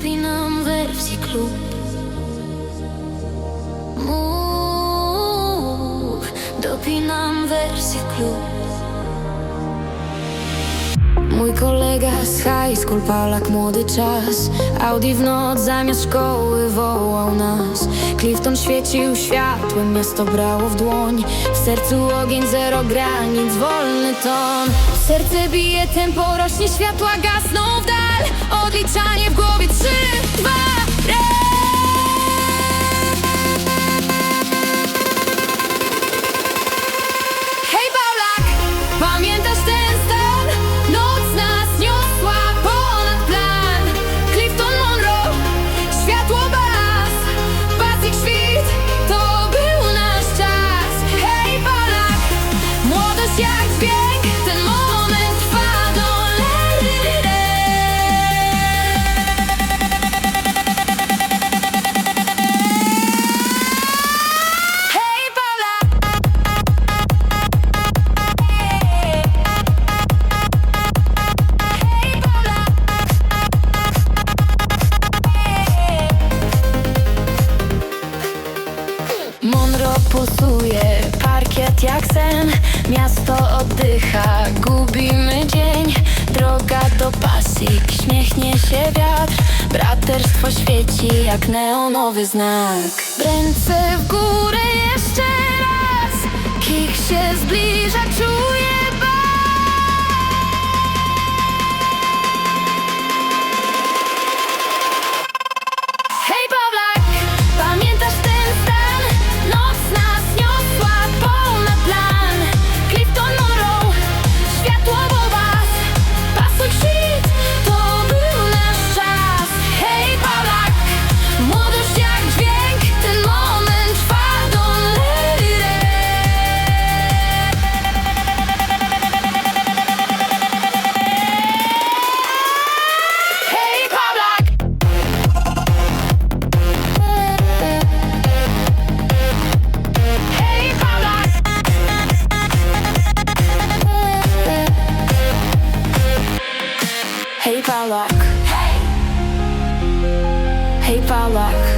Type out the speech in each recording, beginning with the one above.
Dopinam wersji klub. Mów Dopinam wersję klub. Mój kolega z high school, palak młody czas. Audi w noc zamiast szkoły wołał nas. Clifton świecił światłem, miasto brało w dłoń. W sercu ogień, zero granic, wolny ton. Serce bije, tempo rośnie, światła gasną w dal. Odliczanie w głowie, trzy, pulsuje, parkiet jak sen. Miasto oddycha, gubimy dzień. Droga do pasji, śmiechnie się wiatr. Braterstwo świeci jak neonowy znak. Ręce w górę jeszcze raz. Kich się zbliża, czuję Balak. Hey, hey Balak.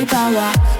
high power